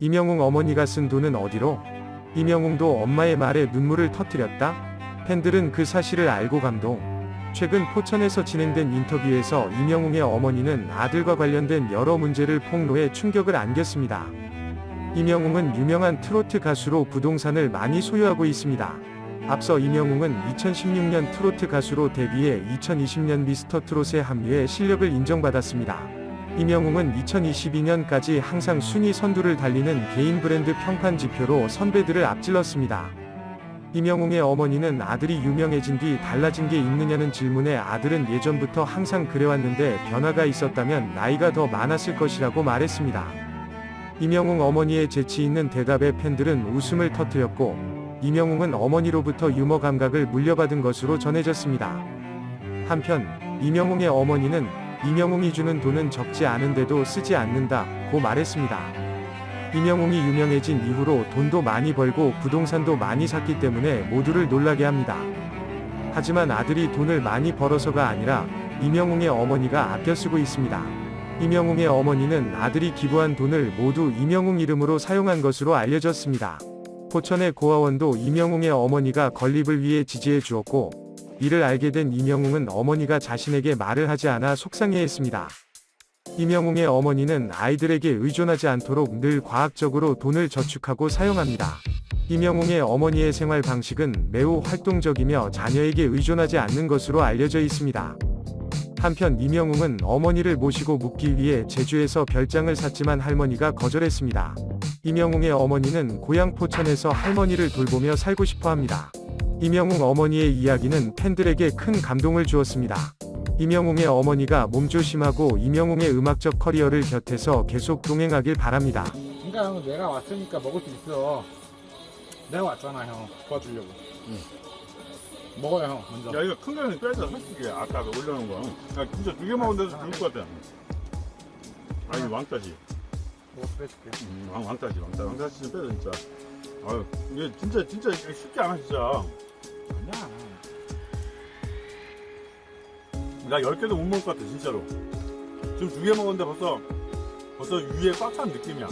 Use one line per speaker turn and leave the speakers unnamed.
임영웅 어머니가 쓴 돈은 어디로? 임영웅도 엄마의 말에 눈물을 터뜨렸다? 팬들은 그 사실을 알고 감동. 최근 포천에서 진행된 인터뷰에서 임영웅의 어머니는 아들과 관련된 여러 문제를 폭로해 충격을 안겼습니다. 임영웅은 유명한 트로트 가수로 부동산을 많이 소유하고 있습니다. 앞서 임영웅은 2016년 트로트 가수로 데뷔해 2020년 미스터 트롯에 합류해 실력을 인정받았습니다. 임영웅은 2022년까지 항상 순위 선두를 달리는 개인 브랜드 평판 지표로 선배들을 앞질렀습니다. 임영웅의 어머니는 아들이 유명해진 뒤 달라진 게 있느냐는 질문에 아들은 예전부터 항상 그래왔는데 변화가 있었다면 나이가 더 많았을 것이라고 말했습니다. 임영웅 어머니의 재치 있는 대답에 팬들은 웃음을 터뜨렸고, 임영웅은 어머니로부터 유머 감각을 물려받은 것으로 전해졌습니다. 한편, 임영웅의 어머니는 임영웅이 주는 돈은 적지 않은데도 쓰지 않는다 고 말했습니다. 임영웅이 유명해진 이후로 돈도 많이 벌고 부동산도 많이 샀기 때문에 모두를 놀라게 합니다. 하지만 아들이 돈을 많이 벌어서가 아니라 임영웅의 어머니가 아껴 쓰고 있습니다. 임영웅의 어머니는 아들이 기부한 돈을 모두 임영웅 이름으로 사용한 것으로 알려졌습니다. 포천의 고아원도 임영웅의 어머니가 건립을 위해 지지해 주었고, 이를 알게 된 임영웅은 어머니가 자신에게 말을 하지 않아 속상해했습니다. 임영웅의 어머니는 아이들에게 의존하지 않도록 늘 과학적으로 돈을 저축하고 사용합니다. 임영웅의 어머니의 생활 방식은 매우 활동적이며 자녀에게 의존하지 않는 것으로 알려져 있습니다. 한편 임영웅은 어머니를 모시고 묵기 위해 제주에서 별장을 샀지만 할머니가 거절했습니다. 임영웅의 어머니는 고향 포천에서 할머니를 돌보며 살고 싶어 합니다. 임영웅 어머니의 이야기는 팬들에게 큰 감동을 주었습니다. 임영웅의 어머니가 몸조심하고 임영웅의 음악적 커리어를 곁에서 계속 동행하길 바랍니다.
그러니까 형 내가 왔으니까 먹을 수 있어. 내가 왔잖아 형 도와주려고. 먹어요 형 먼저.
야 이거 큰 거는 빼자 솔직히 아까 올려놓은 거. 야 진짜 두 개 먹은 데서 죽을 것 같아. 아니 왕따지.
뭐 빼줄게.
음, 왕 왕따지 왕따 왕따지 좀 빼자 진짜. 아유 이게 진짜 진짜 쉽지 않아 진짜.
아니야.
나열 개도 못 먹을 것 같아 진짜로. 지금 두 개 먹었는데 벌써 벌써 위에 꽉 찬 느낌이야.